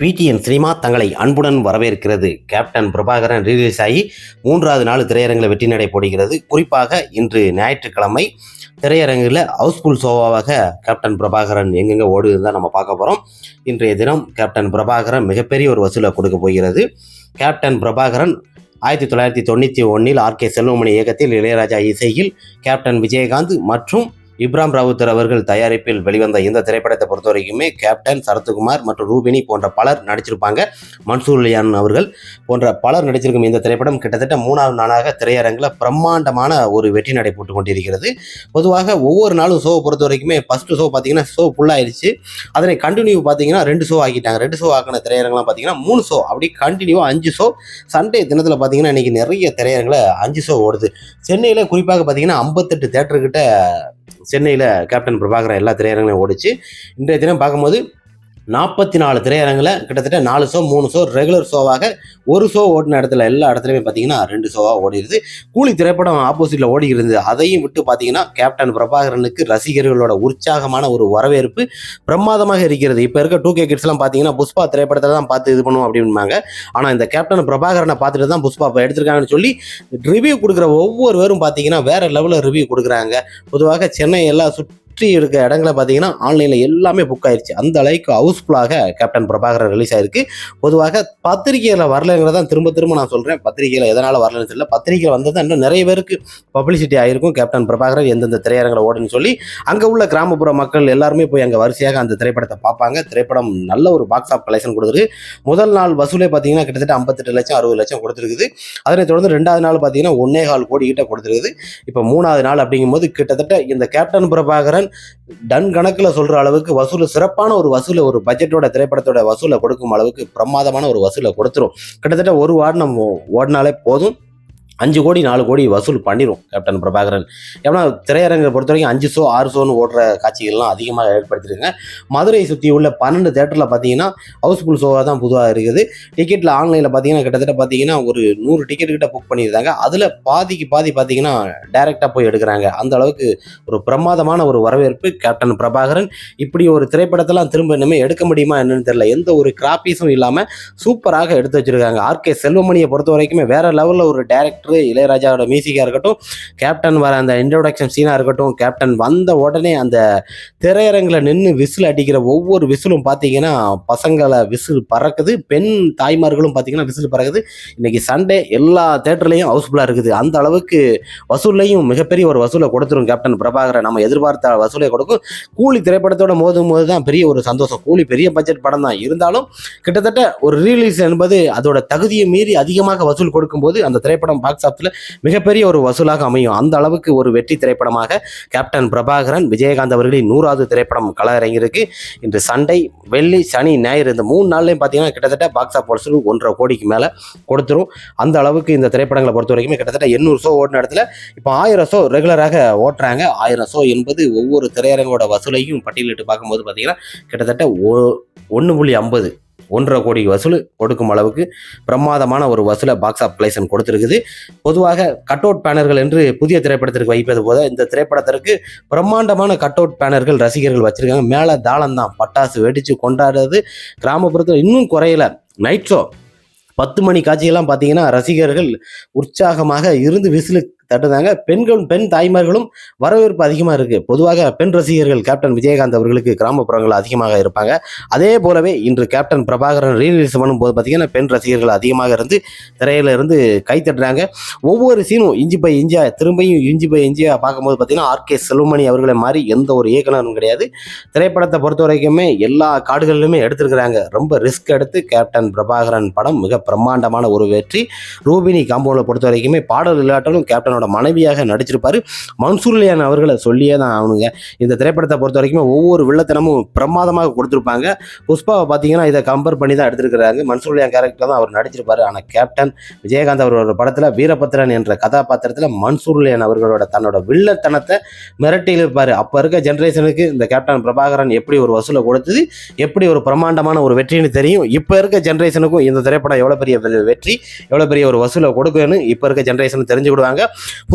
PTN cinema தங்களை அன்புடன் வரவேற்கிறது. கேப்டன் பிரபாகரன் ரிலீஸ் ஆகி மூன்றாவது நாள் திரையரங்கில் வெற்றி நடை போடுகிறது. குறிப்பாக இன்று ஞாயிற்றுக்கிழமை திரையரங்கில் ஹவுஸ்ஃபுல் சோவாவாக கேப்டன் பிரபாகரன் எங்கெங்கே ஓடுதுன்னு தான் நம்ம பார்க்க போகிறோம் இன்றைய தினம் கேப்டன் பிரபாகரன் மிகப்பெரிய ஒரு வசூலை கொடுக்க போகிறது. கேப்டன் பிரபாகரன் ஆயிரத்தி தொள்ளாயிரத்தி தொண்ணூற்றி ஒன்றில் ஆர் கே செல்வமணி இயக்கத்தில் இளையராஜா இசையில் கேப்டன் விஜயகாந்த் மற்றும் இப்ராம் ராவுத்தர் அவர்கள் தயாரிப்பில் வெளிவந்த இந்த திரைப்படத்தை பொறுத்த வரைக்குமே கேப்டன் சரத்குமார் மற்றும் ரூபினி போன்ற பலர் நடிச்சிருப்பாங்க. மன்சூர் லியான் அவர்கள் போன்ற பலர் நடிச்சிருக்கும் இந்த திரைப்படம் கிட்டத்தட்ட மூணாவது நாளாக திரையரங்கில் பிரம்மாண்டமான ஒரு வெற்றி நடை போட்டு கொண்டிருக்கிறது பொதுவாக ஒவ்வொரு நாளும் ஷோவை பொறுத்த வரைக்குமே ஃபஸ்ட்டு ஷோ பார்த்தீங்கன்னா ஷோ ஃபுல்லாகிடுச்சு அதனை கண்டினியூ பார்த்தீங்கன்னா ரெண்டு ஷோ ஆக்கிட்டாங்க. ரெண்டு ஷோ ஆக்கின திரையரங்கெலாம் பார்த்தீங்கன்னா மூணு ஷோ அப்படி கண்டினியூவாக அஞ்சு ஷோ சண்டே தினத்தில் பார்த்தீங்கன்னா இன்றைக்கி நிறைய திரையரங்கில் அஞ்சு ஷோ ஓடுது. சென்னையில் குறிப்பாக பார்த்தீங்கன்னா ஐம்பத்தெட்டு தேட்டர்கிட்ட சென்னையில் கேப்டன் பிரபாகரன் எல்லா திரையரங்களையும் ஓடிச்சு. இன்றைய தினம் பார்க்கும்போது நாற்பத்தி நாலு திரையரங்கில் கிட்டத்தட்ட நாலு ஷோ மூணு ஷோ ரெகுலர் ஷோவாக ஒரு ஷோ ஓடின இடத்துல எல்லா இடத்துலையுமே பார்த்தீங்கன்னா ரெண்டு ஷோவாக ஓடிடுது கூலி திரைப்படம் ஆப்போசிட்டில் ஓடி இருந்தது. அதையும் விட்டு பார்த்தீங்கன்னா கேப்டன் பிரபாகரனுக்கு ரசிகர்களோட உற்சாகமான ஒரு வரவேற்பு பிரமாதமாக இருக்கிறது. இப்போ இருக்க டூ கே கிட்ஸ்லாம் பார்த்தீங்கன்னா புஷ்பா திரைப்படத்தை தான் பார்த்து இது பண்ணுவோம் அப்படிம்பாங்க ஆனால் இந்த கேப்டன் பிரபாகரனை பார்த்துட்டு தான் புஷ்பா இப்போ எடுத்திருக்காங்கன்னு சொல்லி ரிவ்யூ கொடுக்குற ஒவ்வொரு பேரும் பார்த்தீங்கன்னா வேற லெவலில் ரிவ்யூ கொடுக்குறாங்க. பொதுவாக சென்னை எல்லாம் சுற்றி இருக்க இடங்களை பார்த்தீங்கன்னா ஆன்லைனில் எல்லாமே புக் ஆயிடுச்சு அந்த அளவுக்கு ஹவுஸ்ஃபுல்லாக கேப்டன் பிரபாகரன் ரிலீஸ் ஆயிருக்கு. பொதுவாக பத்திரிகையில் வரலைங்கிறத திரும்ப திரும்ப நான் சொல்கிறேன் பத்திரிகையில் எதனால் வரலன்னு தெரியல. பத்திரிகையில் வந்தது இன்னும் நிறைய பேருக்கு பப்ளிசிட்டி ஆயிருக்கும். கேப்டன் பிரபாகரன் எந்தெந்த திரையரங்கில் ஓடுன்னு சொல்லி அங்கே உள்ள கிராமப்புற மக்கள் எல்லாருமே போய் அங்கே வரிசையாக அந்த திரைப்படத்தை பார்ப்பாங்க. திரைப்படம் நல்ல ஒரு பாக்ஸ் ஆஃப் கலெக்ஷன் கொடுத்துருக்கு. முதல் நாள் வசூலே பார்த்தீங்கன்னா கிட்டத்தட்ட ஐம்பத்தெட்டு லட்சம் அறுபது லட்சம் கொடுத்துருக்குது. அதனைத் தொடர்ந்து ரெண்டாவது நாள் பார்த்தீங்கன்னா ஒன்னே கால் கோடி கிட்ட கொடுத்துருக்குது. இப்போ மூணாவது நாள் அப்படிங்கும்போது கிட்டத்தட்ட இந்த கேப்டன் பிரபாகரன் டன் கணக்கில் சொல்கிற அளவுக்கு வசூல் சிறப்பான ஒரு வசூலை ஒரு பட்ஜெட்டோட திரைப்படத்தோட வசூலை கொடுக்கும் அளவுக்கு பிரமாதமான ஒரு வசூலை கொடுத்துரும். கிட்டத்தட்ட ஒரு வாரம் நம்ம ஓடினாலே போதும். அஞ்சு கோடி நாலு கோடி வசூல் பண்ணிடும் கேப்டன் பிரபாகரன். ஏன்னா திரையரங்கை பொறுத்த வரைக்கும் அஞ்சு ஷோ ஆறு ஷோன்னு ஓடுற காட்சிகள்லாம் அதிகமாக ஏற்படுத்தியிருக்காங்க. மதுரை சுற்றி உள்ள பன்னெண்டு தேட்டரில் பார்த்தீங்கன்னா ஹவுஸ்ஃபுல் ஷோவாக தான் பொதுவாக இருக்குது. டிக்கெட்டில் ஆன்லைனில் பார்த்தீங்கன்னா கிட்டத்தட்ட பார்த்தீங்கன்னா ஒரு நூறு டிக்கெட் கிட்ட புக் பண்ணியிருந்தாங்க அதில் பாதிக்கு பாதி பார்த்தீங்கன்னா டைரெக்டாக போய் எடுக்கிறாங்க. அந்த அளவுக்கு ஒரு பிரமாதமான ஒரு வரவேற்பு கேப்டன் பிரபாகரன். இப்படி ஒரு திரைப்படத்தெல்லாம் திரும்ப இனிமேல் எடுக்க முடியுமா என்னன்னு தெரியல. எந்த ஒரு கிராப்பீஸும் இல்லாமல் சூப்பராக எடுத்து வச்சிருக்காங்க. ஆர்கே செல்வமணியை பொறுத்த வரைக்குமே வேறு லெவலில் ஒரு டேரக்டர் இளையராஜாவோட மியூசிக்காக இருக்கட்டும் கேப்டன் வர அந்த இன்ட்ரோடக்ஷன் சீனாக இருக்கட்டும் கேப்டன் வந்த உடனே அந்த திரையரங்கில் நின்று விசில் அடிக்கிற ஒவ்வொரு விசிலும் பார்த்தீங்கன்னா பசங்களை விசில் பறக்குது பெண் தாய்மார்களும் பார்த்தீங்கன்னா விசில் பறக்குது. இன்னைக்கு சண்டே எல்லா தேட்டர்லேயும் ஹவுஸ்ஃபுல்லாக இருக்குது. அந்த அளவுக்கு வசூல்லையும் மிகப்பெரிய ஒரு வசூலை கொடுத்துரும் கேப்டன் பிரபாகரன். நம்ம எதிர்பார்த்த வசூலை கொடுக்கும். கூலி திரைப்படத்தோட மோதும் போது தான் பெரிய ஒரு சந்தோஷம். கூலி பெரிய பட்ஜெட் படம் தான். இருந்தாலும் கிட்டத்தட்ட ஒரு ரீலீஸ் என்பது அதோட தகுதியை மீறி அதிகமாக வசூல் கொடுக்கும்போது அந்த திரைப்படம் பாக்ஸ் ஆஃபீஸில் மிகப்பெரிய ஒரு வசூலாக அமையும். அந்த அளவுக்கு ஒரு வெற்றி திரைப்படமாக கேப்டன் பிரபாகரன் விஜயகாந்த் அவர்களின் நூறாவது திரைப்படம் கலரங்கிருக்கு இன்று சண்டை வெள்ளி சனி ஞாயிறு இந்த மூணு நாள்லையும் பார்த்தீங்கன்னா கிட்டத்தட்ட பாக்ஸ் ஆஃபீஸ் ஒன்றரை கோடிக்கு மேலே கொடுத்துரும். அந்த அளவுக்கு இந்த திரைப்படங்களை பொறுத்த வரைக்கும் கிட்டத்தட்ட எண்ணூறு ஷோ ஓடின இடத்துல இப்போ ஆயிரம் ஷோ ரெகுலராக ஓட்டுறாங்க. ஆயிரம் ஷோ என்பது ஒவ்வொரு திரையரங்கோட வசூலையும் பட்டியலிட்டு பார்க்கும்போது பார்த்தீங்கன்னா கிட்டத்தட்ட ஒன்று புள்ளி ஐம்பது ஒன்றரை கோடி வசூல் கொடுக்கும் அளவுக்கு பிரமாதமான ஒரு வசூலை பாக்ஸ் ஆஃப் கலெக்ஷன் கொடுத்துருக்குது. பொதுவாக கட் அவுட் பேனர்கள் என்று புதிய திரைப்படத்திற்கு வைப்பது போல இந்த திரைப்படத்திற்கு பிரம்மாண்டமான கட் அவுட் பேனர்கள் ரசிகர்கள் வச்சிருக்காங்க. மேலே தாளம் தான் பட்டாசு வெடித்து கொண்டாடுறது. கிராமப்புறத்தில் இன்னும் குறையல. நைட் ஷோ பத்து மணி காட்சியெல்லாம் பார்த்தீங்கன்னா ரசிகர்கள் உற்சாகமாக இருந்து விசிலு தட்டுதாங்க. பெண்கள் பெண் தாய்மார்களும் வரவேற்பு அதிகமாக இருக்குது பொதுவாக பெண் ரசிகர்கள் கேப்டன் விஜயகாந்த் அவர்களுக்கு கிராமப்புறங்கள் அதிகமாக இருப்பாங்க. அதே போலவே இன்று கேப்டன் பிரபாகரன் ரீலீஸ் பண்ணும்போது பார்த்தீங்கன்னா பெண் ரசிகர்கள் அதிகமாக இருந்து திரையில இருந்து கை தட்டுறாங்க. ஒவ்வொரு சீனும் இஞ்சி பை இஞ்சியா திரும்பியும் இஞ்சி பை இஞ்சியா பார்க்கும்போது பார்த்தீங்கன்னா ஆர்கே செல்வமணி அவர்களை மாதிரி எந்த ஒரு இயக்குனரும் கிடையாது. திரைப்படத்தை பொறுத்த வரைக்குமே எல்லா காடுகளிலுமே எடுத்திருக்கிறாங்க. ரொம்ப ரிஸ்க் எடுத்து கேப்டன் பிரபாகரன் படம் மிக பிரம்மாண்டமான ஒரு வெற்றி. ரூபினி காம்பவுண்டில் பொறுத்த வரைக்குமே பாடல் இல்லாட்டாலும் கேப்டன் கேப்டனோட மனைவியாக நடிச்சிருப்பாரு. மன்சூர்லியான் அவர்களை சொல்லியே தான் ஆகணுங்க. இந்த திரைப்படத்தை பொறுத்த வரைக்குமே ஒவ்வொரு வில்லத்தனமும் பிரமாதமாக கொடுத்துருப்பாங்க. புஷ்பாவை பார்த்தீங்கன்னா இதை கம்பேர் பண்ணி தான் எடுத்திருக்கிறாங்க. மன்சூர்லியான் கேரக்டர் தான் அவர் நடிச்சிருப்பாரு. ஆனால் கேப்டன் விஜயகாந்த் அவரோட படத்தில் வீரபத்ரன் என்ற கதாபாத்திரத்தில் மன்சூர்லியான் அவர்களோட தன்னோட வில்லத்தனத்தை மிரட்டியிருப்பார். அப்போ இருக்க ஜென்ரேஷனுக்கு இந்த கேப்டன் பிரபாகரன் எப்படி ஒரு வசூலை கொடுத்தது? எப்படி ஒரு பிரமாண்டமான ஒரு வெற்றின்னு தெரியும். இப்போ இருக்க ஜென்ரேஷனுக்கும் இந்த திரைப்படம் எவ்வளோ பெரிய வெற்றி எவ்வளோ பெரிய ஒரு வசூலை கொடுக்குன்னு இப்போ இருக்க ஜென்ரேஷன் தெரிஞ்சுக்கிடுவாங்க.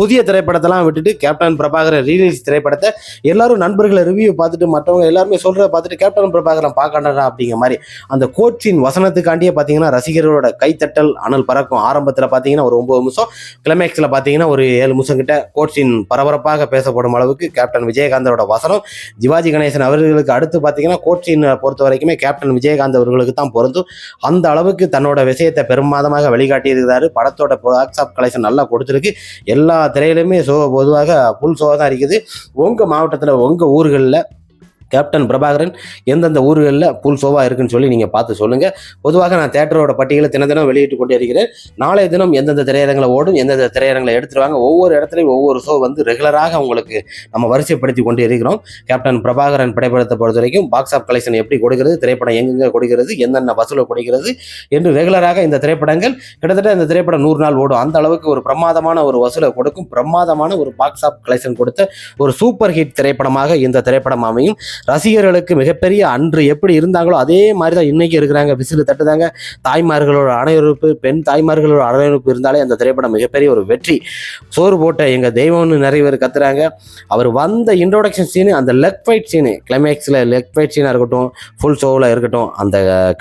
புதிய திரைப்படத்தெல்லாம் விட்டுட்டு கேப்டன் பிரபாகரன் ரீலீஸ் திரைப்படத்தை எல்லாரும் நண்பர்களை ரிவ்யூ பார்த்துட்டு மற்றவங்க எல்லாருமே சொல்கிறத பார்த்துட்டு கேப்டன் பிரபாகரன் பார்க்கண்டா அப்படிங்கிற மாதிரி அந்த கோச்சின் வசனத்துக்காண்டியே பார்த்தீங்கன்னா ரசிகர்களோட கைத்தட்டல் அனல் பறக்கும். ஆரம்பத்தில் பார்த்தீங்கன்னா ஒரு ஒன்பது நிமிஷம் கிளைமேக்ஸில் பார்த்தீங்கன்னா ஒரு ஏழு நிமிஷம் கிட்ட கோச்சின் பரபரப்பாக பேசப்படும் அளவுக்கு கேப்டன் விஜயகாந்தோட வசனம் சிவாஜி கணேசன் அவர்களுக்கு அடுத்து பார்த்தீங்கன்னா கோச்சின் பொறுத்த வரைக்குமே கேப்டன் விஜயகாந்த் அவர்களுக்கு தான் பொருந்தும். அந்த அளவுக்கு தன்னோட விஷயத்தை பெருமாதமாக வெளிக்காட்டியிருக்கிறாரு படத்தோட பாக்ஸ் ஆஃப் கலெக்ஷன் நல்லா கொடுத்துருக்கு. எல்லா எல்லா திரையிலுமே சோ பொதுவாக புல் ஷோ தான் இருக்குது உங்கள் மாவட்டத்தில் உங்கள் ஊர்களில் கேப்டன் பிரபாகரன் எந்தெந்த ஊர்களில் புல் ஷோவாக இருக்குன்னு சொல்லி நீங்கள் பார்த்து சொல்லுங்கள் பொதுவாக நான் தேட்டரோட பட்டியலை தின தினம் வெளியிட்டு கொண்டே இருக்கிறேன். நாளைய தினம் எந்தெந்த திரையரங்களை ஓடும் எந்தெந்த திரையரங்களை எடுத்துருவாங்க ஒவ்வொரு இடத்துலையும் ஒவ்வொரு ஷோ வந்து ரெகுலராக உங்களுக்கு நம்ம வரிசைப்படுத்தி கொண்டு இருக்கிறோம். கேப்டன் பிரபாகரன் படைப்படத்தை பொறுத்த வரைக்கும் பாக்ஸ் ஆஃப் கலெக்ஷன் எப்படி கொடுக்கிறது திரைப்படம் எங்கெங்கே கொடுக்கிறது என்னென்ன வசூலை கொடுக்கிறது என்று ரெகுலராக இந்த திரைப்படங்கள் கிட்டத்தட்ட இந்த திரைப்படம் நூறு நாள் ஓடும். அந்த அளவுக்கு ஒரு பிரமாதமான ஒரு வசூலை கொடுக்கும் பிரமாதமான ஒரு பாக்ஸ் ஆஃப் கலெக்ஷன் கொடுத்த ஒரு சூப்பர் ஹிட் திரைப்படமாக இந்த திரைப்படம் அமையும். ரசிகர்களுக்கு மிகப்பெரிய அன்று எப்படி இருந்தாங்களோ அதே மாதிரி தான் இன்னைக்கு இருக்கிறாங்க. விசிறு தட்டுதாங்க. தாய்மார்களோட அணையறுப்பு பெண் தாய்மார்களோட அணையறுப்பு இருந்தாலே அந்த திரைப்படம் மிகப்பெரிய ஒரு வெற்றி. சோறு போட்ட எங்கள் தெய்வம்னு நிறைய பேர் கத்துறாங்க. அவர் வந்த இன்ட்ரோடக்ஷன் சீனு அந்த லெக் ஃபைட் சீனு கிளைமேக்ஸில் லெக் ஃபைட் சீனாக இருக்கட்டும் ஃபுல் ஷோவில் இருக்கட்டும் அந்த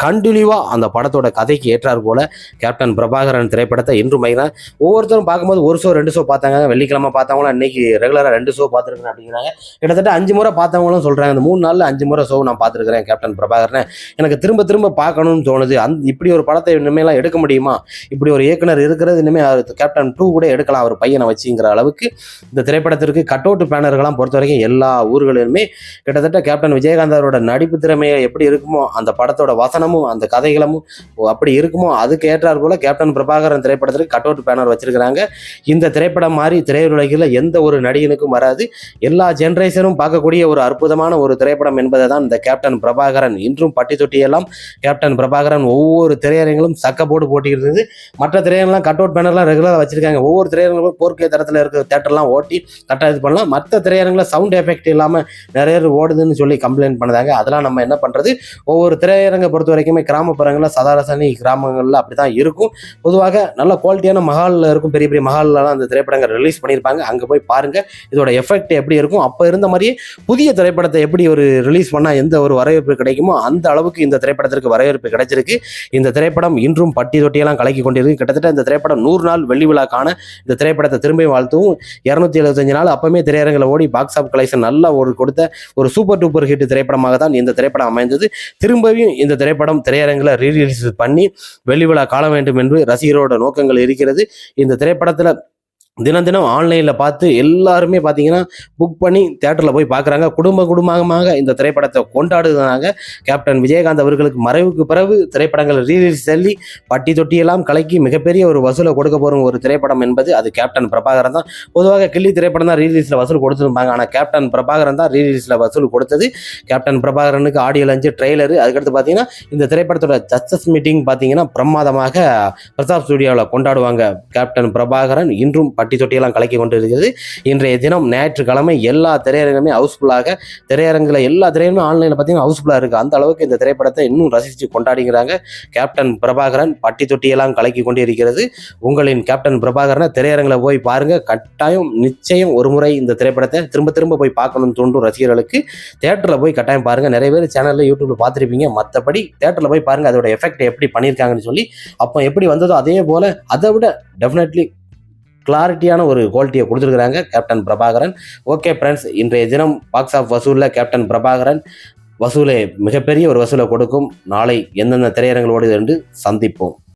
கண்டினியூவாக அந்த படத்தோட கதைக்கு ஏற்றார் போல கேப்டன் பிரபாகரன் திரைப்படத்தை இன்று மைதான் ஒவ்வொருத்தரும் பார்க்கும்போது ஒரு ஷோ ரெண்டு ஷோ பார்த்தாங்க. வெள்ளிக்கிழமை பார்த்தவங்களும் இன்னைக்கு ரெகுலராக ரெண்டு ஷோ பார்த்துருக்கேன் அப்படிங்கிறாங்க. கிட்டத்தட்ட அஞ்சு முறை பார்த்தவங்களும் சொல்கிறாங்க அந்த மூணு நாளில் அஞ்சு முறை ஷோ நான் பார்த்துருக்குறேன் கேப்டன் பிரபாகரனை. எனக்கு திரும்ப திரும்ப பார்க்கணும்னு தோணுது. அந் இப்படி ஒரு படத்தை இனிமேலாம் எடுக்க முடியுமா? இப்படி ஒரு இயக்குனர் இருக்கிறது இனிமேல் கேப்டன் டூ கூட எடுக்கலாம் அவர் பையனை வச்சுங்கிற அளவுக்கு. இந்த திரைப்படத்திற்கு கட் அவுட் பேனர்கள்லாம் பொறுத்த வரைக்கும் எல்லா ஊர்களிலுமே கிட்டத்தட்ட கேப்டன் விஜயகாந்த் அவரோட நடிப்பு திறமையை எப்படி இருக்குமோ அந்த படத்தோட வசனமும் அந்த கதைகளும் அப்படி இருக்குமோ அதுக்கு ஏற்றார் போல கேப்டன் பிரபாகரன் திரைப்படத்திற்கு கட் அவுட் பேனர் வச்சிருக்கிறாங்க. இந்த திரைப்படம் மாதிரி திரையுலகில் எந்த ஒரு நடிகனுக்கும் வராது. எல்லா ஜென்ரேஷனும் பார்க்கக்கூடிய ஒரு அற்புதமான ஒரு திரைப்படம் என்பதை தான் இந்த கேப்டன் பிரபாகரன். இன்றும் பட்டி தொட்டியெல்லாம் கேப்டன் பிரபாகரன் ஒவ்வொரு திரையரங்களும் சக்க போட்டு போட்டிருந்தது மற்ற திரையரங்கெல்லாம் கட் அவுட் பேனர்லாம் ரெகுலராக வச்சிருக்காங்க. ஒவ்வொரு திரையரங்களும் போர்க்கை தரத்தில் இருக்க தேட்டர்லாம் ஓட்டி கரெக்டாக இது பண்ணலாம். மற்ற திரையரங்கில் சவுண்ட் எஃபெக்ட் இல்லாமல் நிறைய பேர் ஓடுதுன்னு சொல்லி கம்ப்ளைண்ட் பண்ணதாங்க அதெல்லாம் நம்ம என்ன பண்ணுறது ஒவ்வொரு திரையரங்கை பொறுத்த வரைக்குமே கிராமப்புறங்களில் சதாரசனி கிராமங்களில் அப்படி தான் இருக்கும். பொதுவாக நல்ல குவாலிட்டியான மஹாலில் இருக்கும். பெரிய பெரிய மஹால்லலாம் அந்த திரைப்படங்கள் ரிலீஸ் பண்ணியிருப்பாங்க. அங்கே போய் பாருங்கள் இதோட எஃபெக்ட் எப்படி இருக்கும்? அப்போ இருந்த மாதிரியே புதிய திரைப்படத்தை எப்படி ஒரு ரிலீஸ் பண்ணால் எந்த ஒரு வரவேற்பு கிடைக்குமோ அந்த அளவுக்கு இந்த திரைப்படத்திற்கு வரவேற்பு கிடைச்சிருக்கு. இந்த திரைப்படம் இன்றும் பட்டி தொட்டியெல்லாம் கலக்கி கொண்டிருக்கு. கிட்டத்தட்ட இந்த திரைப்படம் நூறு நாள் வெள்ளி விழாக்கான இந்த திரைப்படத்தை திரும்பி வாழ்த்தவும் இரநூத்தி எழுபத்தஞ்சு நாள் அப்பவுமே திரையரங்கில் ஓடி பாக்ஸ் ஆஃப் கலெக்ஷன் நல்லா ஒரு கொடுத்த ஒரு சூப்பர் டூப்பர் ஹிட் திரைப்படமாக தான் இந்த திரைப்படம் அமைந்தது. திரும்பவும் இந்த திரைப்படம் திரையரங்கில் ரீரிலீஸ் பண்ணி வெள்ளி விழா காண வேண்டும் என்று ரசிகரோட நோக்கங்கள் இருக்கிறது. இந்த திரைப்படத்தில் தினம் தினம் ஆன்லைனில் பார்த்து எல்லாருமே பார்த்தீங்கன்னா புக் பண்ணி தேட்டரில் போய் பார்க்குறாங்க. குடும்ப குடும்பமாக இந்த திரைப்படத்தை கொண்டாடுறாங்க கேப்டன் விஜயகாந்த் அவர்களுக்கு மறைவுக்கு பிறகு திரைப்படங்கள் ரீரிலீஸ் தள்ளி பட்டி தொட்டியெல்லாம் கலக்கி மிகப்பெரிய ஒரு வசூலை கொடுக்க போகிற ஒரு திரைப்படம் என்பது அது கேப்டன் பிரபாகரன் தான். பொதுவாக கிள்ளி திரைப்படம் தான் ரீலீஸில் வசூல் கொடுத்துருப்பாங்க. ஆனால் கேப்டன் பிரபாகரன் தான் ரீலீஸில் வசூல் கொடுத்தது. கேப்டன் பிரபாகரனுக்கு ஆடியோ லஞ்சு ட்ரெய்லரு அதுக்கடுத்து பார்த்தீங்கன்னா இந்த திரைப்படத்தோட ஜஸ்டஸ் மீட்டிங் பார்த்தீங்கன்னா பிரமாதமாக பிரதாப் ஸ்டுடியோவில் கொண்டாடுவாங்க. கேப்டன் பிரபாகரன் இன்றும் பட்டி தொட்டியெல்லாம் கலக்கி கொண்டு இருக்கிறது இன்றைய தினம் ஞாயிற்றுக்கிழமை எல்லா திரையரங்குமே ஹவுஸ்ஃபுல்லாக திரையரங்கில் எல்லா திரையரங்குமே ஆன்லைனில் பார்த்தீங்கன்னா ஹவுஸ்ஃபுல்லாக இருக்குது அந்த அளவுக்கு இந்த திரைப்படத்தை இன்னும் ரசித்து கொண்டாடுகிறாங்க கேப்டன் பிரபாகரன். பட்டி தொட்டியெல்லாம் கலக்கி கொண்டு இருக்கிறது உங்களின் கேப்டன் பிரபாகரனை திரையரங்கில் போய் பாருங்கள் கட்டாயம் நிச்சயம் ஒரு முறை இந்த திரைப்படத்தை திரும்ப திரும்ப போய் பார்க்கணும்னு தோன்றும் ரசிகர்களுக்கு. தேட்டரில் போய் கட்டாயம் பாருங்கள் நிறைய பேர் சேனலில் யூடியூப்ல பார்த்துருப்பீங்க. மற்றபடி தேட்டரில் போய் பாருங்கள் அதோட எஃபெக்ட் எப்படி பண்ணியிருக்காங்கன்னு சொல்லி அப்போ எப்படி வந்ததோ அதே போல் அதை விட டெஃபினெட்லி கிளாரிட்டியான ஒரு குவாலிட்டியை கொடுத்துருக்குறாங்க கேப்டன் பிரபாகரன் ஓகே ஃப்ரெண்ட்ஸ் இன்றைய தினம் பாக்ஸ் ஆஃப் வசூலில் கேப்டன் பிரபாகரன் வசூலை மிகப்பெரிய ஒரு வசூலை கொடுக்கும். நாளை எந்தெந்த திரையரங்களோடு என்று சந்திப்போம்.